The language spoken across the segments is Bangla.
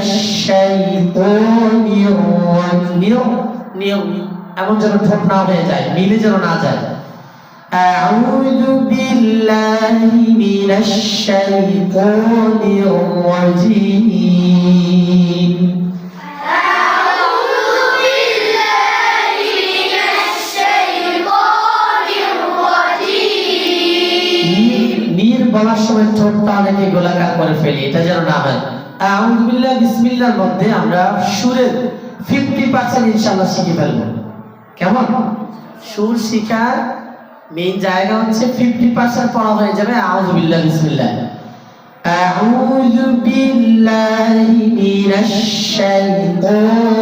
الشيطان الرجيم নিয়ম এমন যেন ঠোঁট না হয়ে যায় মিলে যেন না যায় أعوذ بالله من الشيطان الرجيم আউযুবিল্লাহ বিসমিল্লাহর মধ্যে আমরা সুরের 50% ইনশাআল্লাহ শিখে ফেলবো কেমন সুর শিখার মেইন জায়গা হচ্ছে 50% পড়া হয়ে যাবে আউযুবিল্লাহ বিসমিল্লাহ أعوذ بالله من الشيطان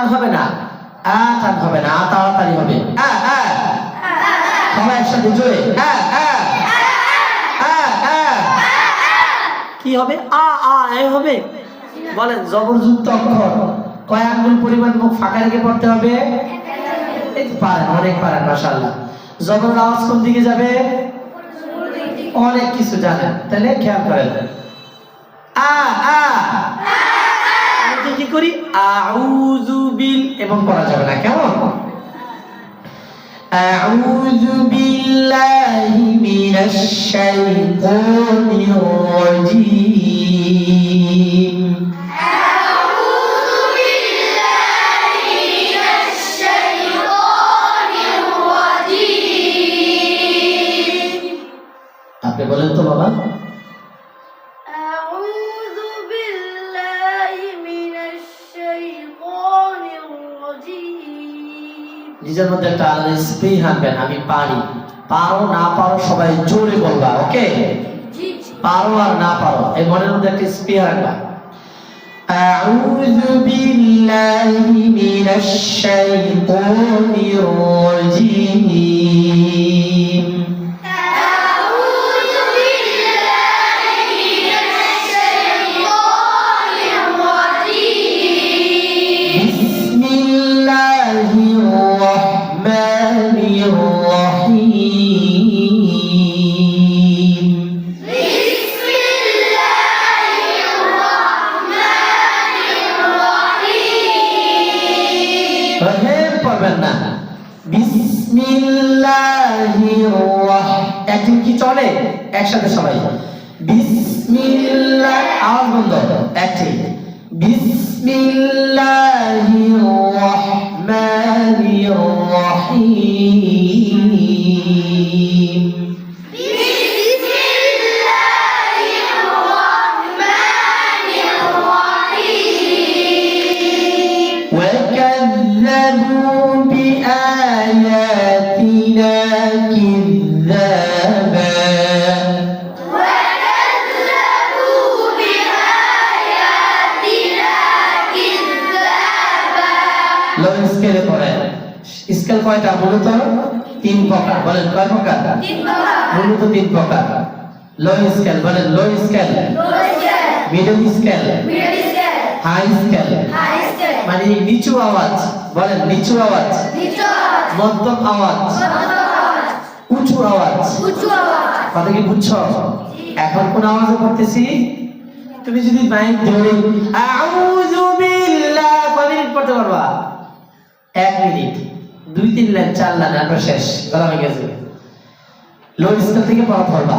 আউ টান হবে না। আ টান হবে না আ তাড়াতাড়ি হবে। আ আ। সবাই একসাথে আ আ। কি হবে? আ আ, এ হবে? বলেন, জবরযুক্ত অক্ষর। কয় আঙ্গুল পরিমাণ মুখ ফাঁকা রেখে পড়তে হবে? তো পারেন, অনেক পারেন, মাশাআল্লাহ। জবর আওয়াজ কোন দিকে যাবে? অনেক কিছু জানেন। তাহলে খেয়াল করেন। আ আ। কি করি? আউযু বিল এবং করা যাবে না, কেমন? আউযু বিল্লাহি মিনাশ শাইতানির রাজীম। আপনি বলেন তো বাবা। নিজের মধ্যে একটা আলাদা স্প্রে আনবেন আমি পারি পারো না পারো সবাই জোরে বলবা ওকে পারো আর না পারো এই মনের মধ্যে একটা স্প্রে রাখবা أعوذ بالله من الشيطان الرجيم পড়বেন না। বিসমিল্লাহির একদিন কি চলে? একসাথে সবাই। বিসমিল্লাহ আওয়াজ বন্ধ। একটি বিসমিল্লাহির الرحيم وكذبوا بآياتنا كذابا وكذبوا بآياتنا كذابا লো স্কেলে পড়ে স্কেল কয়টা মূলত তিন প্রকার বলেন কয় প্রকার মূলত তিন প্রকার লো স্কেল বলেন low scale middle scale high scale মানে নিচু আওয়াজ বলেন নিচু আওয়াজ। মধ্যম আওয়াজ। উঁচু আওয়াজ। কথা কি বুঝছ? এখন কোন আওয়াজে পড়তেছি? তুমি যদি মাইক ধরে আউযু বিল্লাহ কয় মিনিট পড়তে পারবা? এক মিনিট। দুই তিন লাইন চার লাইন আমরা শেষ। হয়ে গেছে। লো স্কেল থেকে পড়া পড়বা।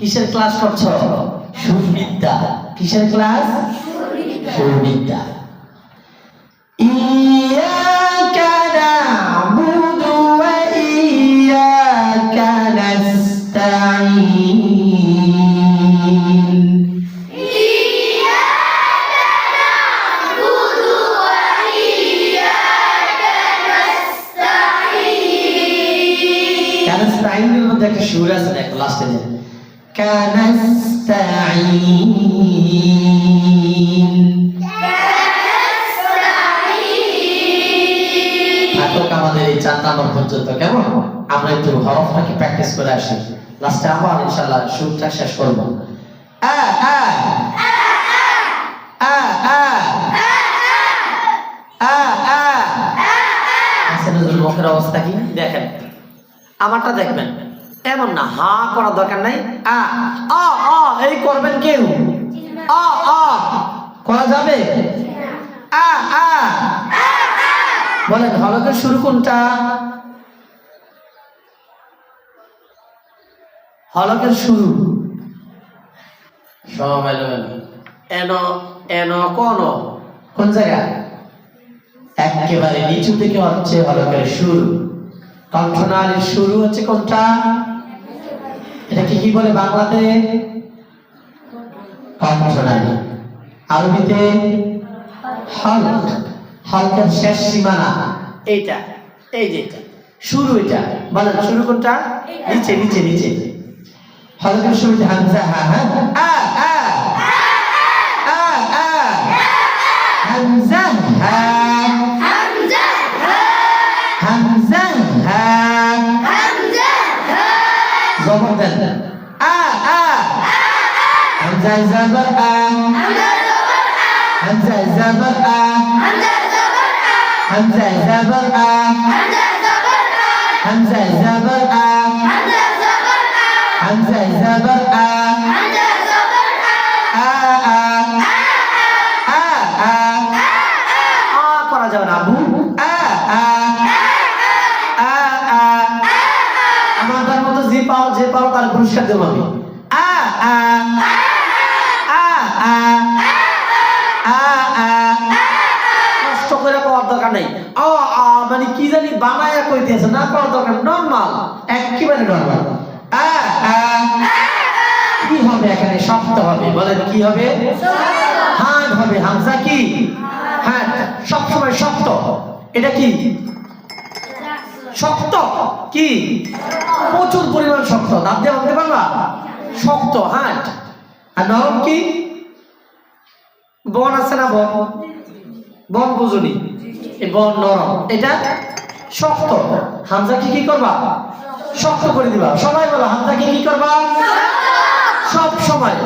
কিসের ক্লাস করছ? সুরবিদ্যা। কিসের ক্লাস সুরবিদ্যা। একটা সুর আছে দেখো লাস্টে অবস্থা দেখেন আমারটা দেখবেন এমন না হা করার দরকার নাই। আ আ আ এই করবেন কেউ? আ আ করা যাবে? আ আ। বলেন হলকের শুরু কোনটা? হলকের শুরু। সব এলোমেলো এন এন কোন। কোন জায়গা? একেবারে নিচু থেকে হচ্ছে হলকের শুরু। কণ্ঠনালীর শুরু হচ্ছে কোনটা? এটাকে কি বলে বাংলাতে? আরবিতে শেষ সীমানা। এইটা, এই যে এটা। শুরু এটা। বলেন, শুরু কোনটা? নিচে নিচে নিচে। হলকের শুরুতে হামজা হা হ্যাঁ। আ আ। আ আ। হামজা হা হামজা জবর আ হামজা জবর আ হামজা জবর আ হামজা জবর আ হামজা জবর আ আ আ আ আ আ করা যাবে না আবু আ আ আ আ আমাদের মতো যে পাও যে পাও তার পুরস্কার দেবো আমি আ আ আ আ আ কষ্ট করে পাওয়ার দরকার নেই। আ মানে কি জানি বানায়া কইতেছে, না পাওয়ার দরকার নরমাল একেবারে নরমাল আ আ, কি হবে এখানে? শক্ত হবে। বলেন, কি হবে? হার্ড হবে। হামজা কি? হ্যাঁ সব সময় শক্ত। এটা কি? শক্ত কি? প্রচুর পরিমাণ শক্ত। দাঁত দিয়ে ভাবতে পারবা? শক্ত হাট আর নরম কি? বন আছে না বন? বন বুঝুনি এই বন নরম। এটা শক্ত। হামজা কি কি করবা? শক্ত করে দিবা। সবাই বলো হামজা কি কি করবা? সব সময়।